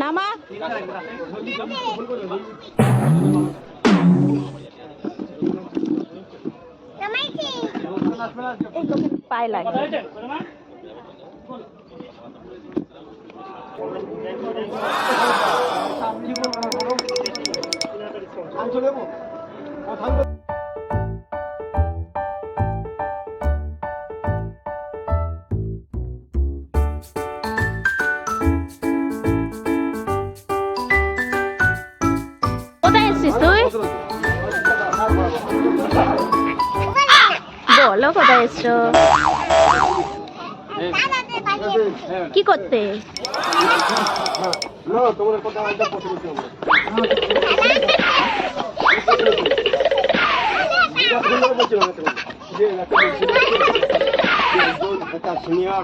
নামা। পায়ে লাগে। এসছিস তুই বলো কোথায় এসছো কি করতে না